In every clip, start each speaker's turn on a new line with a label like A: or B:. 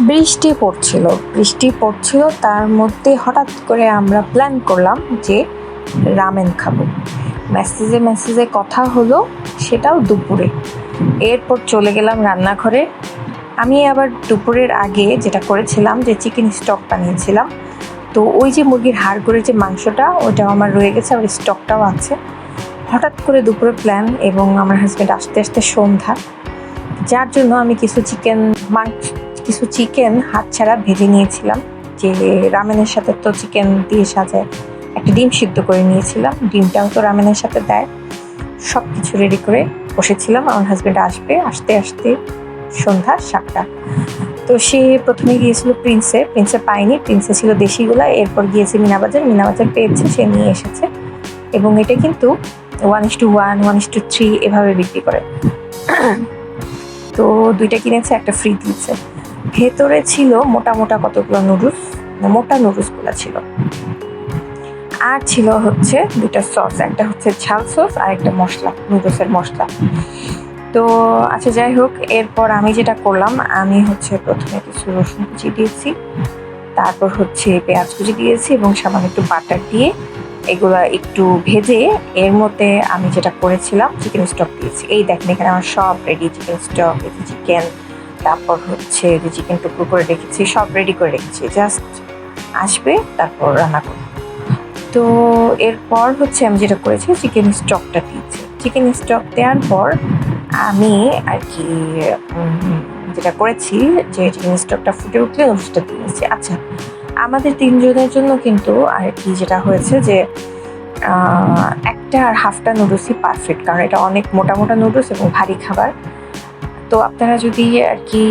A: বৃষ্টি পড়ছিল। বৃষ্টি পড়ছিল, তার মধ্যে হঠাৎ করে আমরা প্ল্যান করলাম যে রামেন খাব। মেসেজে মেসেজে কথা হলো, সেটাও দুপুরে। এরপর চলে গেলাম রান্নাঘরে। আমি আবার দুপুরের আগে যেটা করেছিলাম যে চিকেন স্টক বানিয়েছিলাম। তো ওই যে মুরগির হাড় করে যে মাংসটা, ওটাও আমার রয়ে গেছে আর স্টকটাও আছে। হঠাৎ করে দুপুরে প্ল্যান এবং আমার হাজব্যান্ড আসতে আসতে সন্ধ্যা। যার জন্য আমি কিছু চিকেন মাংস কিছু চিকেন হাত ছাড়া ভেজে নিয়েছিলাম, যে রামেনের সাথে তো চিকেন দিয়ে সাজায় একটা ডিম সিদ্ধ করে নিয়েছিলাম, ডিমটাও তো রামেনের সাথে দেয়। সব কিছু রেডি করে বসেছিলাম, আমার হাজব্যান্ড আসবে, আসতে আসতে সন্ধ্যা সাতটা। তো সে প্রথমে গিয়েছিল প্রিন্সে প্রিন্সে পায়নি প্রিন্সে ছিল দেশিগুলা, এরপর গিয়েছে মিনাবাজার মিনাবাজার পেয়েছে, সে নিয়ে এসেছে। এবং এটা কিন্তু one is two one one is two three এভাবে বিক্রি করে। তো দুইটা কিনেছে, একটা ফ্রি দিয়েছে। ভেতরে ছিল মোটা মোটা কতগুলো নুডলস মোটা নুডলসগুলো ছিল। আর ছিল হচ্ছে দুটা সস একটা হচ্ছে ঝাল সস আর একটা মশলা নুডলসের মশলা। তো আচ্ছা যাই হোক, এরপর আমি যেটা করলাম, আমি হচ্ছে প্রথমে কিছু রসুন কুচি দিয়েছি, তারপর হচ্ছে পেঁয়াজ কুচি দিয়েছি এবং সামান্য একটু বাটার দিয়ে এগুলা একটু ভেজে এর মধ্যে আমি যেটা করেছিলাম চিকেন স্টক দিয়েছি। এই দেখেন, এখানে আমার সব রেডি চিকেন স্টক চিকেন তারপর হচ্ছে যে চিকেন টুকরো করে রেখেছি, সব রেডি করে রেখেছি। জাস্ট আসবে, তারপর রান্না করব। তো এরপর হচ্ছে আমি যেটা করেছি চিকেন স্টকটা দিয়েছি। চিকেন স্টক দেওয়ার পর আমি আর কি যেটা করেছি যে চিকেন স্টকটা ফুটে উঠলে নুডলসটা দিয়েছি। আচ্ছা আমাদের তিনজনের জন্য কিন্তু আর কি যেটা হয়েছে যে একটা আর হাফটা নুডলসই পারফেক্ট কারণ এটা অনেক মোটা মোটা নুডলস এবং ভারী খাবার। তো আপনারা যদি আর কি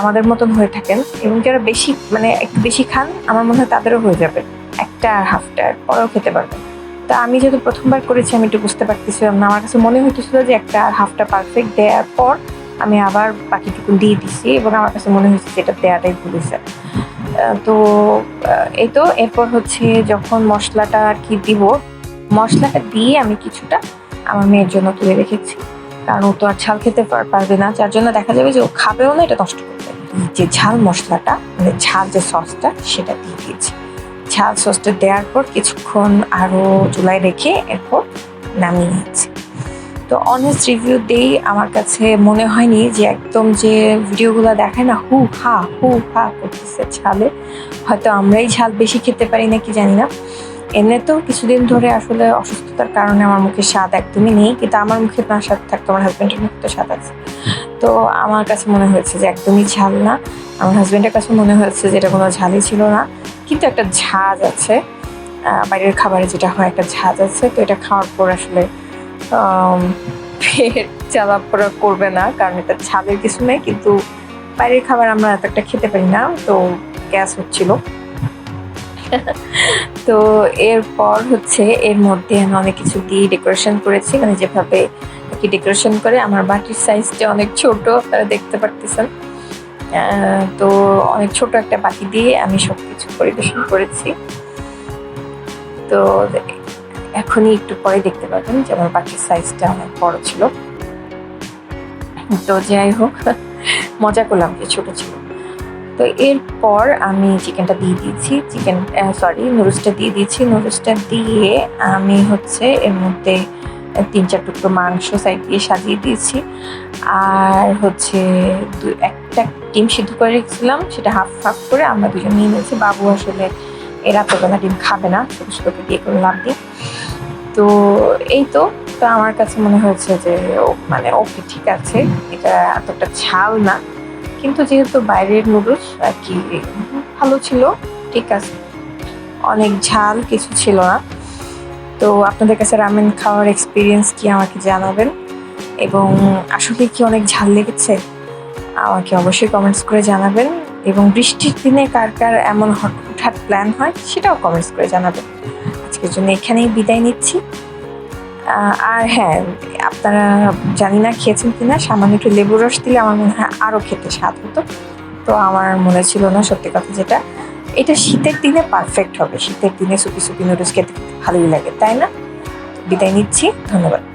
A: আমাদের মতন হয়ে থাকেন এবং যারা বেশি মানে একটু বেশি খান, আমার মনে হয় তাদেরও হয়ে যাবে। একটা আর হাফটা পরেও খেতে পারবেন তা আমি যেহেতু প্রথমবার করেছি, আমি একটু বুঝতে পারতেছিলাম না। আমার কাছে মনে হইতেছিল যে একটা আর হাফটা পারফেক্ট দেওয়ার পর আমি আবার বাকিটুকু দিয়ে দিছি এবং আমার কাছে মনে হয়েছে যে এটা দেওয়াটাই ভুল হয়েছে। তো এই তো, এরপর হচ্ছে যখন মশলাটা আর কি দিব, মশলাটা দিয়ে আমি কিছুটা আমার মেয়ের জন্য তুলে রেখেছি। কারণ ও তো আর ঝাল খেতে পারবে না। যার জন্য দেখা যাবে যে ও খাবেও না, এটা নষ্ট করবে। যে ঝাল মশলাটা মানে ঝাল যে সসটা, সেটা দিয়ে দিয়েছি। ঝাল সসটা দেওয়ার পর কিছুক্ষণ আরও চুলায় রেখে এরপর নামিয়ে নিয়েছি। তো অনেস্ট রিভিউ দেই, আমার কাছে মনে হয়নি যে একদম যে ভিডিওগুলো দেখায় না, হু হা হু হা করতেছে ঝালে। হয়তো আমরাই ঝাল বেশি খেতে পারি নাকি জানি না। এমনিতেও কিছুদিন ধরে আসলে অসুস্থতার কারণে আমার মুখে স্বাদ একদমই নেই, কিন্তু আমার মুখে না স্বাদ থাকতো, আমার হাজব্যান্ডের মুখে তো স্বাদ আছে। তো আমার কাছে মনে হয়েছে যে একদমই ঝাল না। আমার হাজব্যান্ডের কাছে মনে হয়েছে যে এটা কোনো ঝালই ছিল না। কিন্তু একটা ঝাঁজ আছে বাইরের খাবারে যেটা হয় একটা ঝাঁজ আছে, তো এটা খাওয়ার পর আসলে পেট চালাপড়া করবে না, কারণ এটা ঝালের কিছু নেই, কিন্তু বাইরের খাবার আমরা এত একটা খেতে পারি না, তো গ্যাস হচ্ছিল। তো এরপর হচ্ছে এর মধ্যে আমি অনেক কিছু দিয়ে ডেকোরেশন করেছি। মানে যেভাবে কি ডেকোরেশন করে, আমার বাটির সাইজটা অনেক ছোট, আপনারা দেখতে পারতেছেন। তো অনেক ছোট একটা বাটি দিয়ে আমি সব কিছু পরিবেশন করেছি। তো এখনই একটু পরে দেখতে পাবেন যে আমার বাটির সাইজটা অনেক বড় ছিল। তো যাই হোক, মজা করলাম যে ছোট ছিল। তো এরপর আমি চিকেনটা দিয়ে দিয়েছি। চিকেন সরি নুডলসটা দিয়ে দিয়েছি। নুডলসটা দিয়ে আমি হচ্ছে এর মধ্যে তিন চার টুকরো মাংস সাইড দিয়ে সাজিয়ে দিয়েছি। আর হচ্ছে দু- একটা ডিম সিদ্ধ করে রেখেছিলাম। সেটা হাফ হাফ করে আমরা দুজন নিয়ে নিয়েছি। বাবু আসলে এরা রাতবেলা ডিম খাবে না, ছোটো ছোটোকে দিয়ে করে লাভ দিই তো এই তো তো আমার কাছে মনে হয়েছে যে মানে ওকে ঠিক আছে। এটা এতটা ছাল না। কিন্তু যেহেতু বাইরের নুডলস আর কি ভালো ছিল, ঠিক আছে। অনেক ঝাল কিছু ছিল না। তো আপনাদের কাছে রামেন খাওয়ার এক্সপিরিয়েন্স কি আমাকে জানাবেন? এবং আসলে কি অনেক ঝাল লেগেছে? আমাকে অবশ্যই কমেন্টস করে জানাবেন। এবং বৃষ্টির দিনে কার কার এমন হঠাৎ প্ল্যান হয়, সেটাও কমেন্টস করে জানাবেন। আজকের জন্য এখানেই বিদায় নিচ্ছি। আর হ্যাঁ আপনারা জানি না খেয়েছেন কি না সামান্য একটু লেবুর রস দিলে আমার মনে হয় আরও খেতে স্বাদ হতো। তো আমার মনে ছিল না, সত্যি কথা যেটা, এটা শীতের দিনে পারফেক্ট হবে। শীতের দিনে সুপি সুপি নুডলস খেতে ভালোই লাগে, তাই না? বিদায় নিচ্ছি, ধন্যবাদ।